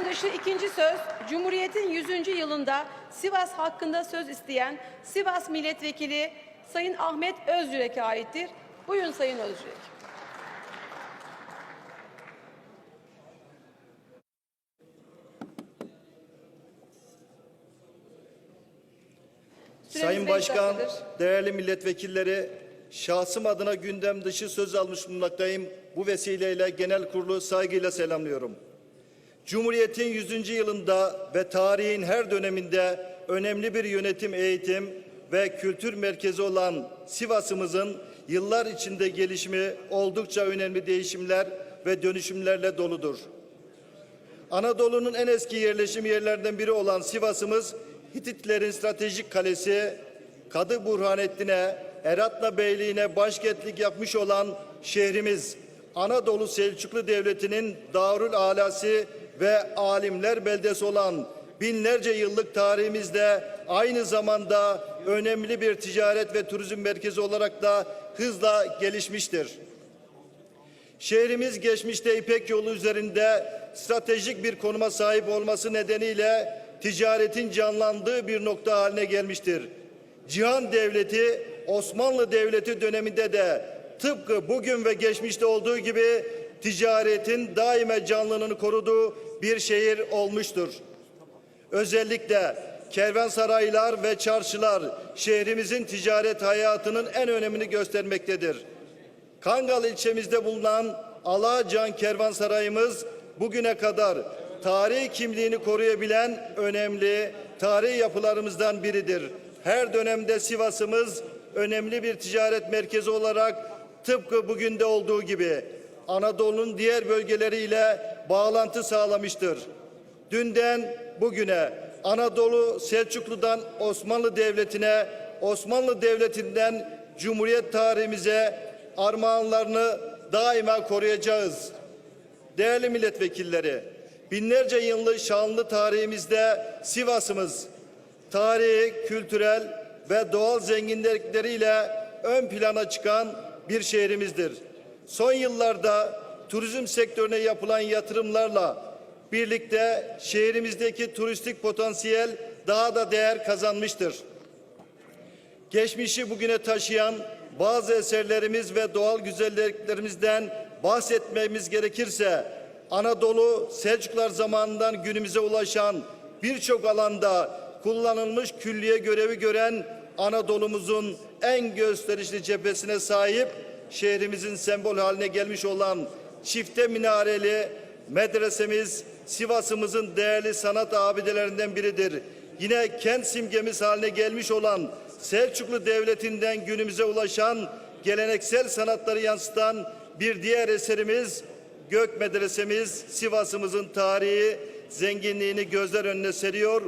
Gündem dışı ikinci söz, Cumhuriyet'in 100. yılında Sivas hakkında söz isteyen Sivas Milletvekili Sayın Ahmet Özyürek'e aittir. Buyurun Sayın Özyürek. Sayın Başkan, değerli milletvekilleri, şahsım adına gündem dışı söz almış bulunmaktayım. Bu vesileyle genel kurulu saygıyla selamlıyorum. Cumhuriyet'in 100. yılında ve tarihin her döneminde önemli bir yönetim, eğitim ve kültür merkezi olan Sivas'ımızın yıllar içinde gelişimi oldukça önemli değişimler ve dönüşümlerle doludur. Anadolu'nun en eski yerleşim yerlerinden biri olan Sivas'ımız Hititlerin stratejik kalesi Kadı Burhanettin'e, Eratna Beyliği'ne başkentlik yapmış olan şehrimiz Anadolu Selçuklu Devleti'nin Darül Alası ve alimler beldesi olan binlerce yıllık tarihimizde aynı zamanda önemli bir ticaret ve turizm merkezi olarak da hızla gelişmiştir. Şehrimiz geçmişte İpek yolu üzerinde stratejik bir konuma sahip olması nedeniyle ticaretin canlandığı bir nokta haline gelmiştir. Cihan Devleti Osmanlı Devleti döneminde de tıpkı bugün ve geçmişte olduğu gibi ticaretin daima canlılığını koruduğu bir şehir olmuştur. Özellikle kervansaraylar ve çarşılar şehrimizin ticaret hayatının en önemini göstermektedir. Kangal ilçemizde bulunan Alacan Kervansarayımız bugüne kadar tarihi kimliğini koruyabilen önemli tarihi yapılarımızdan biridir. Her dönemde Sivas'ımız önemli bir ticaret merkezi olarak tıpkı bugün de olduğu gibi Anadolu'nun diğer bölgeleriyle bağlantı sağlamıştır. Dünden bugüne Anadolu Selçuklu'dan Osmanlı Devleti'ne, Osmanlı Devleti'nden Cumhuriyet tarihimize armağanlarını daima koruyacağız. Değerli milletvekilleri, binlerce yıllık şanlı tarihimizde Sivas'ımız tarihi, kültürel ve doğal zenginlikleriyle ön plana çıkan bir şehrimizdir. Son yıllarda turizm sektörüne yapılan yatırımlarla birlikte şehrimizdeki turistik potansiyel daha da değer kazanmıştır. Geçmişi bugüne taşıyan bazı eserlerimiz ve doğal güzelliklerimizden bahsetmemiz gerekirse Anadolu Selçuklar zamanından günümüze ulaşan birçok alanda kullanılmış külliye görevi gören Anadolu'muzun en gösterişli cephesine sahip şehrimizin sembol haline gelmiş olan çifte minareli medresemiz Sivas'ımızın değerli sanat abidelerinden biridir. Yine kent simgemiz haline gelmiş olan Selçuklu Devleti'nden günümüze ulaşan geleneksel sanatları yansıtan bir diğer eserimiz Gök Medresemiz Sivas'ımızın tarihi zenginliğini gözler önüne seriyor.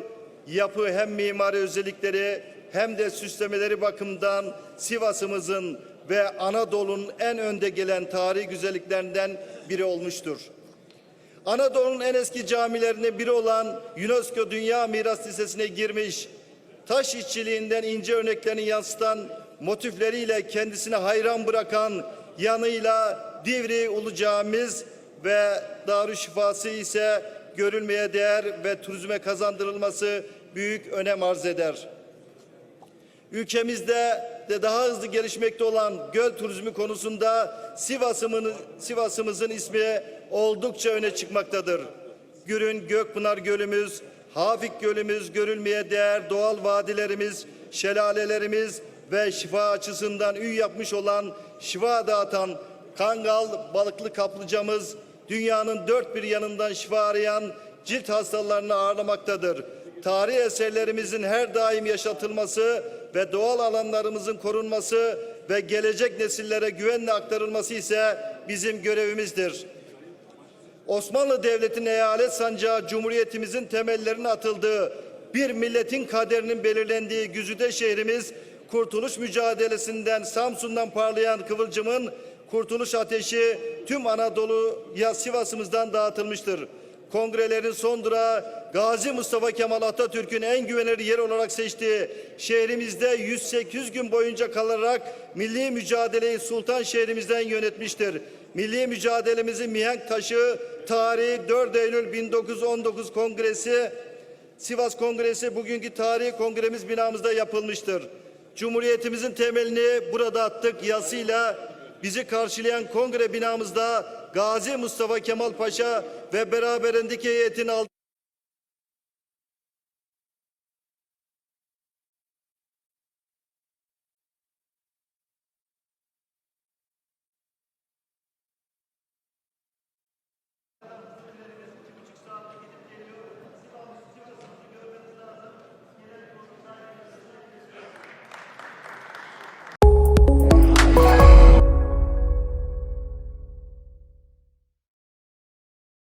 Yapı hem mimari özellikleri hem de süslemeleri bakımından Sivas'ımızın ve Anadolu'nun en önde gelen tarihi güzelliklerinden biri olmuştur. Anadolu'nun en eski camilerinden biri olan UNESCO Dünya Miras Listesi'ne girmiş, taş işçiliğinden ince örneklerini yansıtan motifleriyle kendisine hayran bırakan yanıyla Divri Ulu Camimiz ve Darüşşifası ise görülmeye değer ve turizme kazandırılması büyük önem arz eder. Ülkemizde de daha hızlı gelişmekte olan göl turizmi konusunda Sivas'ımın, Sivas'ımızın ismi oldukça öne çıkmaktadır. Gürün Gökpınar Gölümüz, Hafik Gölümüz, görülmeye değer doğal vadilerimiz, şelalelerimiz ve şifa açısından ün yapmış olan şifa dağıtan Kangal balıklı kaplıcamız dünyanın dört bir yanından şifa arayan cilt hastalarını ağırlamaktadır. Tarihi eserlerimizin her daim yaşatılması ve doğal alanlarımızın korunması ve gelecek nesillere güvenle aktarılması ise bizim görevimizdir. Osmanlı Devleti'nin eyalet sancağı Cumhuriyetimizin temellerinin atıldığı, bir milletin kaderinin belirlendiği güzide şehrimiz, kurtuluş mücadelesinden Samsun'dan parlayan kıvılcımın kurtuluş ateşi tüm Anadolu'ya Sivas'ımızdan dağıtılmıştır. Kongrelerin son durağı Gazi Mustafa Kemal Atatürk'ün en güvenilir yer olarak seçtiği şehrimizde 108 gün boyunca kalarak milli mücadeleyi sultan şehrimizden yönetmiştir. milli mücadelemizin mihenk taşı tarihi 4 Eylül 1919 Kongresi Sivas Kongresi bugünkü tarihi kongremiz binamızda yapılmıştır. Cumhuriyetimizin temelini burada attık yasıyla bizi karşılayan kongre binamızda Gazi Mustafa Kemal Paşa ve beraberindeki heyetin altı